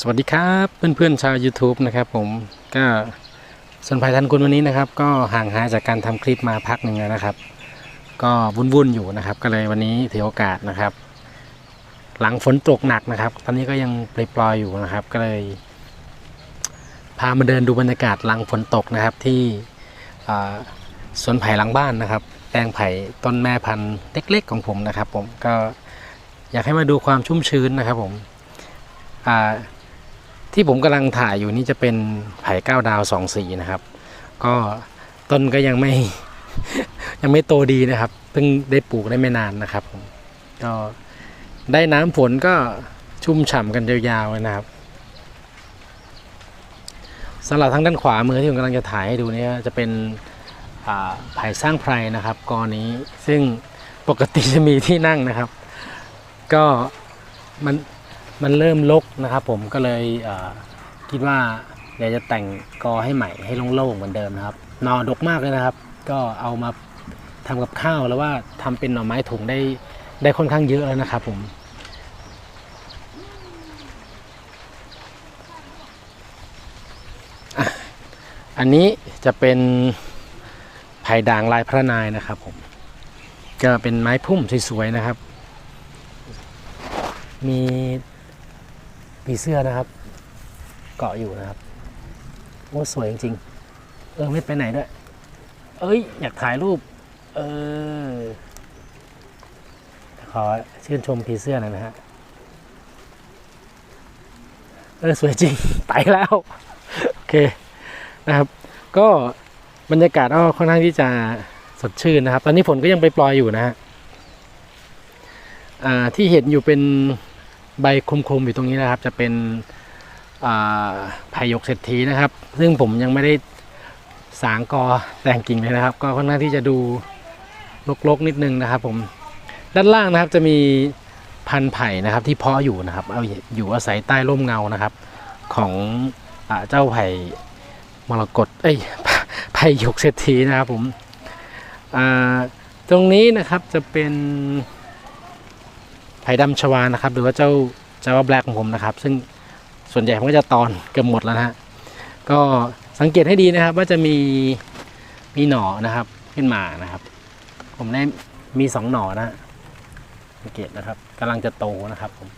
สวัสดีครับเพื่อนๆชาว YouTube นะครับผมก็สวนภัยทันคุณวันนี้นะครับ ก็ห่างหายจากการทำคลิปมาพักหนึ่งแล้วนะครับ ก็วุ่นๆอยู่นะครับ ก็เลยวันนี้ถือโอกาสนะครับ หลังฝนตกหนักนะครับ ตอนนี้ก็ยังปลอยๆอยู่นะครับ ก็เลย พามาเดินดูบรรยากาศหลังฝนตกนะครับที่สวนไผ่หลังบ้านนะครับแปลงไผ่ต้นแม่พันธุ์เล็กๆของผมนะครับ ผมก็อยากให้มาดูความชุ่มชื้นนะครับผมอ่า ที่ผมกำลังถ่ายอยู่นี่จะเป็นไผ่เก้าดาวสองสีนะครับ ก็ต้นก็ยังไม่ยังไม่โตดีนะครับเพิ่งได้ปลูกได้ไม่นานนะครับผมก็ได้น้ำฝนก็ชุ่มฉ่ำกันยาวๆเลยนะครับสำหรับทางด้านขวามือที่ผมกำลังจะถ่ายให้ดูนี่จะเป็นไผ่สร้างไพรนะครับกอนี้ซึ่งปกติจะมีที่นั่งนะครับ ก็มัน มันเริ่มลกนะครับ ผมก็เลยคิดว่าอยากจะแต่งกอให้ใหม่ให้โล่งๆเหมือนเดิมนะครับนอดกมากเลยนะครับ ก็เอามาทำกับข้าวแล้วว่าทำเป็นหน่อไม้ถุงได้ได้ค่อนข้างเยอะแล้วนะครับ ผมอันนี้จะเป็นไผ่ด่างลายพระนายนะครับ ผม ก็เป็นไม้พุ่มสวยๆนะครับ มี ผีเสื้อนะครับ เกาะอยู่นะครับโอ้สวยจริงๆ เออไม่ไปไหนด้วย เอ้ย อยากถ่ายรูป เออ ขอชื่นชมผีเสื้อหน่อยนะฮะ เออ สวยจริง ไปแล้ว โอเคนะครับ ก็บรรยากาศก็ค่อนข้างที่จะสดชื่นนะครับ ตอนนี้ฝนก็ยังไปปลอยอยู่นะฮะที่เห็นอยู่เป็น ใบคลุมๆอยู่ตรงนี้นะครับ จะเป็นไผ่หยกเศรษฐีนะครับ ซึ่งผมยังไม่ได้สางกอแต่งกิ่งเลยนะครับ ก็ค่อนข้างที่จะดูรกๆนิดนึงนะครับ ผมด้านล่างนะครับจะมีพันธุ์ไผ่นะครับที่เพาะอยู่นะครับเอาอยู่อาศัยใต้ร่มเงานะครับ ของอเจ้าไผ่มรกตเอ้ยไผ่หยกเศรษฐีนะครับผมตรงนี้นะครับจะเป็น ไผ่ดำชวานะครับ หรือว่าเจ้าเจ้าแบล็กของผมนะครับ ซึ่งส่วนใหญ่ผมก็จะตอนเกือบหมดแล้วนะฮะก็สังเกตให้ดีนะครับว่าจะมีมีหน่อนะครับขึ้นมานะครับ ผมได้มีสองหน่อนะฮะสังเกตนะครับกำลังจะโตนะครับผม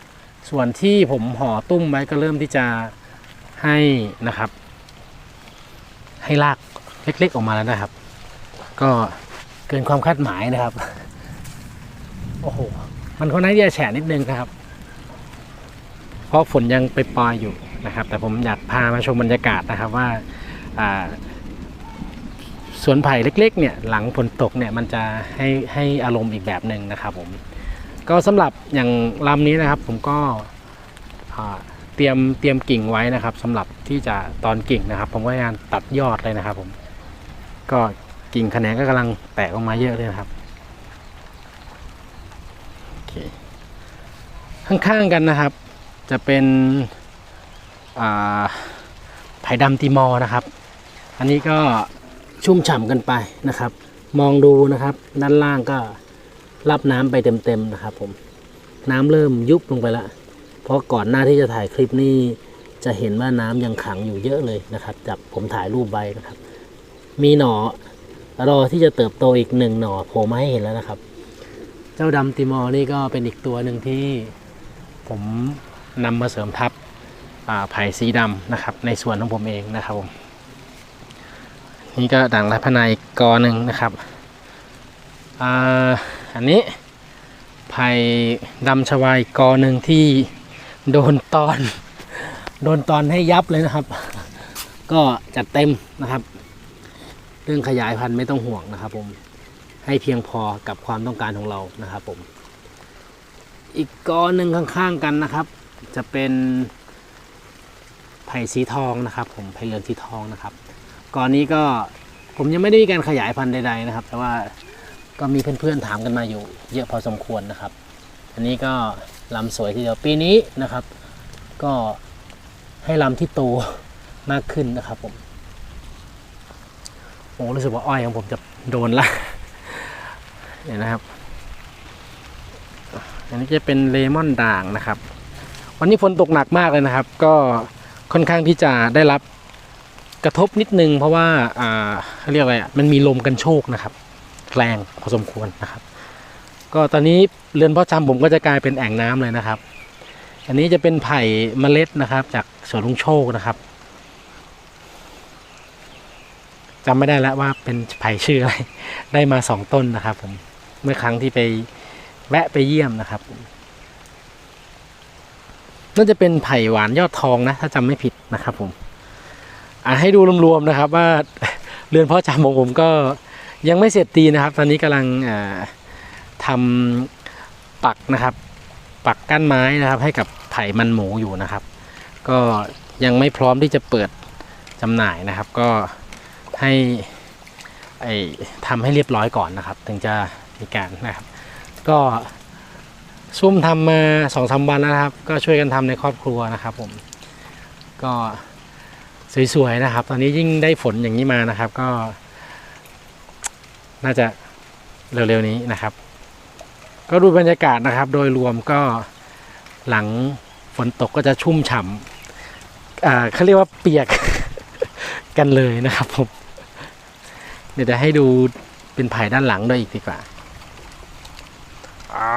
ส่วนที่ผมห่อตุ้มไว้ก็เริ่มที่จะให้นะครับ ให้รากเล็กๆออกมาแล้วนะครับ ก็เกินความคาดหมายนะครับ โอ้โห มันค่อนข้างที่จะแฉะนิดนึงนะครับ เพราะฝนยังไปปลายอยู่นะครับ แต่ผมอยากพามาชมบรรยากาศนะครับว่าสวนไผ่เล็ก ๆ เนี่ยหลังฝนตกเนี่ยมันจะให้ให้อารมณ์อีกแบบหนึ่งนะครับผมก็สำหรับอย่างลำนี้นะครับ ผมก็เตรียมเตรียมกิ่งไว้นะครับสำหรับที่จะตอนกิ่งนะครับ ผมก็พยายามตัดยอดเลยนะครับ ผม ก็กิ่งแขนงก็กำลังแตกออกมาเยอะเลยนะครับ ข้างๆกันนะครับ จะเป็นไผ่ดำติมอนะครับ อันนี้ก็ชุ่มฉ่ำกันไปนะครับ มองดูนะครับ ด้านล่างก็รับน้ำไปเต็มๆนะครับ ผมน้ำเริ่มยุบลงไปล้วเพราะก่อนหน้าที่จะถ่ายคลิปนี้จะเห็นว่าน้ำยังขังอยู่เยอะเลยนะครับ จากผมถ่ายรูปไว้นะครับ มีหนอรอที่จะเติบโตอีกหนึ่งหนอโผล่มาให้เห็นแล้วนะครับ เจ้าดำติมอนี่ก็เป็นอีกตัวหนึ่งที่ผมนำมาเสริมทับอ่าไผ่สีดำนะครับ ในส่วนของผมเองนะครับผมนี่ก็ด่างลายพนายกอหนึ่งนะครับอันนี้ไผ่ดำชวายกอหนึ่งที่โดนตอน โดนตอนให้ยับเลยนะครับ ก็จัดเต็มนะครับ เรื่องขยายพันธุ์ไม่ต้องห่วงนะครับผม ให้เพียงพอกับความต้องการของเรานะครับผม อีกกอหนึ่งข้างๆกันนะครับ จะเป็นไผ่สีทองนะครับผมไผ่เหลืองสีทองนะครับกอนี้ก็ผมยังไม่ได้มีการขยายพันธุ์ใดๆนะครับ แต่ว่าก็มีเพื่อนๆถามกันมาอยู่ เยอะพอสมควรนะครับ อันนี้ก็ลำสวยทีเดียวปีนี้นะครับ ก็ให้ลำที่โตมากขึ้นนะครับผมโอ้รู้สึกว่าอ้อยของผมจะโดนละ เห็นนะครับ อันนี้จะเป็นเลมอนด่างนะครับ วันนี้ฝนตกหนักมากเลยนะครับ ก็ค่อนข้างที่จะได้รับกระทบนิดนึง เพราะว่าอ่าเขาเรียกอะไรมันมีลมกันโชกนะครับ แรงพอสมควรนะครับ ก็ตอนนี้เรือนพ่อจำผมก็จะกลายเป็นแอ่งน้ำเลยนะครับ อันนี้จะเป็นไผ่เมล็ดนะครับ จากสวนลุงโชคนะครับจำไม่ได้แล้วว่าเป็นไผ่ชื่ออะไร ได้มาสองต้นนะครับผม เมื่อครั้งที่ไปแวะไปเยี่ยมนะครับน่าจะเป็นไผ่หวานยอดทองนะ ถ้าจำไม่ผิดนะครับผมอะให้ดูรวมๆนะครับ ว่าเรือนพ่อจำของผมก็ยังไม่เสร็จดีนะครับ ตอนนี้กำลังทำปักนะครับ ปักกั้นไม้นะครับ ให้กับไผ่มันหมูอยู่นะครับ ก็ยังไม่พร้อมที่จะเปิดจำหน่ายนะครับ ก็ให้ไอทำให้เรียบร้อยก่อนนะครับ ถึงจะ มีการนะครับ ก็ซุ่มทำมาสองสามวันแล้วนะครับ ก็ช่วยกันทำในครอบครัวนะครับ ผม ก็สวยๆนะครับ ตอนนี้ยิ่งได้ฝนอย่างนี้มานะครับ ก็ น่าจะเร็วๆนี้นะครับ ก็ดูบรรยากาศนะครับ โดยรวมก็หลังฝนตกก็จะชุ่มฉ่ำอ่าเขาเรียกว่าเปียกกันเลยนะครับผม เดี๋ยวจะให้ดูเป็นไผ่ด้านหลังด้วยอีกดีกว่า อ่า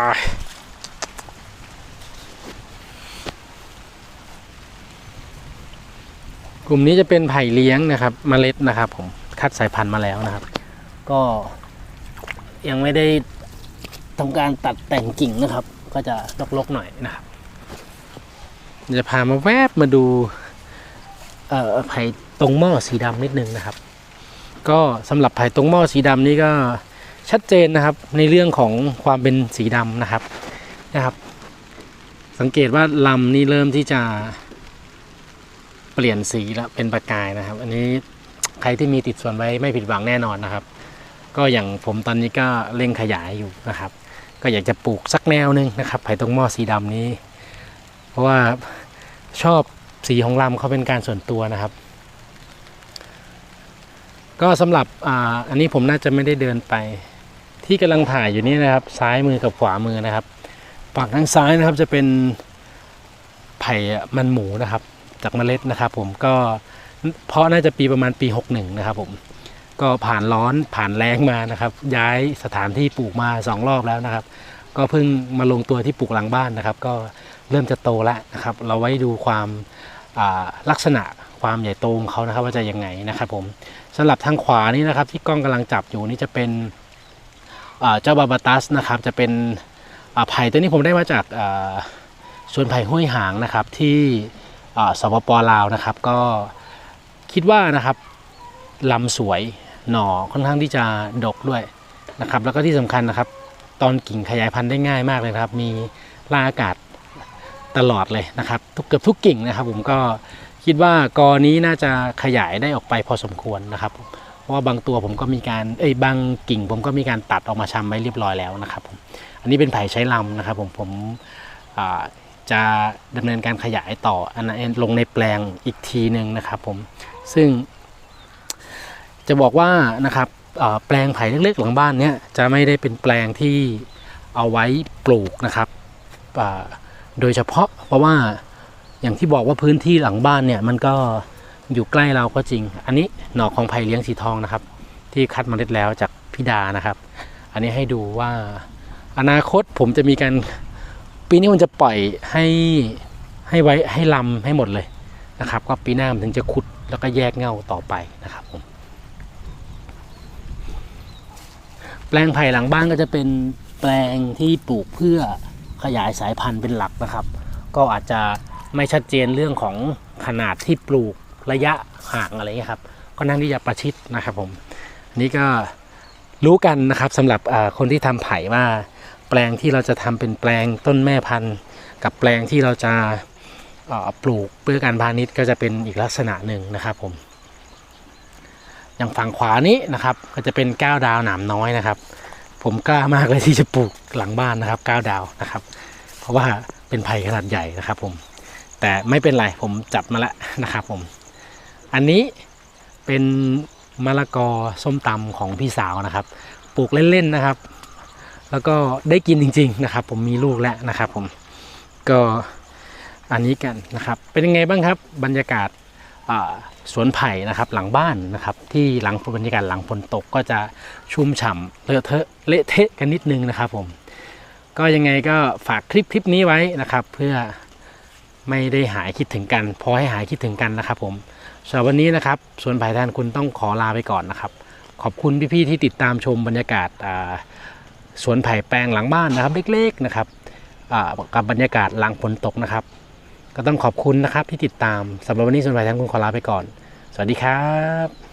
ลุ่มนี้จะเป็นไผ่เลี้ยงนะครับเมล็ดนะครับ ผมคัดสายพันธุ์มาแล้วนะครับ ก็ยังไม่ได้ทำการตัดแต่งกิ่งนะครับ ก็จะลกๆหน่อยนะครับ จะพามาแวบมาดูเอ่อไผ่ตรงหม้อสีดำนิดนึงนะครับ ก็สำหรับไผ่ตรงหม้อสีดำนี่ก็ ชัดเจนนะครับในเรื่องของความเป็นสีดำนะครับนะครับ สังเกตว่าลำนี่เริ่มที่จะเปลี่ยนสีแล้วเป็นประกายนะครับ อันนี้ใครที่มีติดส่วนไว้ไม่ผิดหวังแน่นอนนะครับ ก็อย่างผมตอนนี้ก็เร่งขยายอยู่นะครับ ก็อยากจะปลูกสักแนวหนึ่งนะครับไผ่ตรงหม้อสีดำนี้ เพราะว่าชอบสีของลำเขาเป็นการส่วนตัวนะครับก็สำหรับออันนี้ผมน่าจะไม่ได้เดินไป ที่กำลังถ่ายอยู่นี่นะครับ ซ้ายมือกับขวามือนะครับฝั่งทางซ้ายนะครับจะเป็นไผ่มันหมูนะครับ จากเมล็ดนะครับ ผมก็เพราะน่าจะปีประมาณปี 61 นะครับ ผมก็ผ่านร้อนผ่านแรงมานะครับ ย้ายสถานที่ปลูกมาสองรอบแล้วนะครับ ก็เพิ่งมาลงตัวที่ปลูกหลังบ้านนะครับ ก็เริ่มจะโตแล้วนะครับ เราไว้ดูความลักษณะความใหญ่โตของเขานะครับ ว่าจะยังไงนะครับ ผมสำหรับทางขวานี่นะครับ ที่กล้องกำลังจับอยู่นี่จะเป็น เจ้าบาบาตัสนะครับจะเป็นอ่าไผ่ตัวนี้ผมได้มาจากอ่าสวนไผ่ห้วยหางนะครับที่สปปลาวนะครับ ก็คิดว่านะครับลำสวยหน่อค่อนข้างที่จะดกด้วยนะครับ แล้วก็ที่สำคัญนะครับ ตอนกิ่งขยายพันธุ์ได้ง่ายมากเลยครับ มีล่าอากาศตลอดเลยนะครับทุกเกือบทุกกิ่งนะครับ ผมก็คิดว่ากอนี้น่าจะขยายได้ออกไปพอสมควรนะครับ ราะว่าบางตัวผมก็มีการเอ้ยบางกิ่งผมก็มีการตัดออกมาชำไว้เรียบร้อยแล้วนะครับผมอันนี้เป็นไผ่ใช้ลำนะครับ ผมผมจะดำเนินการขยายต่ออันนั้นลงในแปลงอีกทีหนึ่งนะครับผมซึ่ง จะบอกว่านะครับแปลงไผ่เล็กๆหลังบ้านเนี้ยจะไม่ได้เป็นแปลงที่เอาไว้ปลูกนะครับโดยเฉพาะเพราะว่าอย่างที่บอกว่าพื้นที่หลังบ้านเนี่ยมันก็ อยู่ใกล้เราก็จริง อันนี้หน่อของไผ่เลี้ยงสีทองนะครับ ที่คัดเมล็ดแล้วจากพิดานะครับ อันนี้ให้ดูว่าอนาคตผมจะมีการปีนี้มันจะปล่อยให้ให้ไว้ให้ลำให้หมดเลยนะครับ ก็ปีหน้ามันถึงจะขุดแล้วก็แยกเงาต่อไปนะครับผมแปลงไผ่หลังบ้านก็จะเป็นแปลงที่ปลูกเพื่อขยายสายพันธุ์เป็นหลักนะครับ ก็อาจจะไม่ชัดเจนเรื่องของขนาดที่ปลูก ระยะห่างอะไรเงี้ยครับก็นั่งที่จะประชิดนะครับผมนนี้ก็รู้กันนะครับสำหรับคนที่ทำไผ่ว่า แปลงที่เราจะทำเป็นแปลงต้นแม่พันธุ์ กับแปลงที่เราจะปลูกเพื่อการพาณิชย์ก็จะเป็นอีกลักษณะหนึ่งนะครับผมอย่างฝั่งขวานี้นะครับก็จะเป็นก้าวดาวหนามน้อยนะครับ ผมกล้ามากเลยที่จะปลูกหลังบ้านนะครับก้าวดาวนะครับ เพราะว่าเป็นไผ่ขนาดใหญ่นะครับผมแต่ไม่เป็นไรผมจับมาแล้วนะครับผม อันนี้เป็นมะละกอส้มตำของพี่สาวนะครับ ปลูกเล่นๆนะครับ แล้วก็ได้กินจริง ๆนะครับ ผมมีลูกแล้วนะครับ ผมก็อันนี้กันนะครับ เป็นยังไงบ้างครับ บรรยากาศสวนไผ่นะครับ หลังบ้านนะครับ ที่หลังบรรยากาศหลังฝนตกก็จะชุ่มฉ่ำเลอะเทอะเละเทะกันนิดนึงนะครับ ผม ก็ยังไงก็ฝากคลิปคลิปนี้ไว้นะครับ เพื่อ ไม่ได้หายคิดถึงกัน พอให้หายคิดถึงกันนะครับผมสำหรับวันนี้นะครับสวนไผ่แทนคุณต้องขอลาไปก่อนนะครับ ขอบคุณพี่ๆที่ติดตามชมบรรยากาศสวนไผ่แปลงหลังบ้านนะครับ เล็กๆนะครับกับบรรยากาศหลังฝนตกนะครับ ก็ต้องขอบคุณนะครับที่ติดตามสำหรับวันนี้สวนไผ่แทนคุณขอลาไปก่อน สวัสดีครับ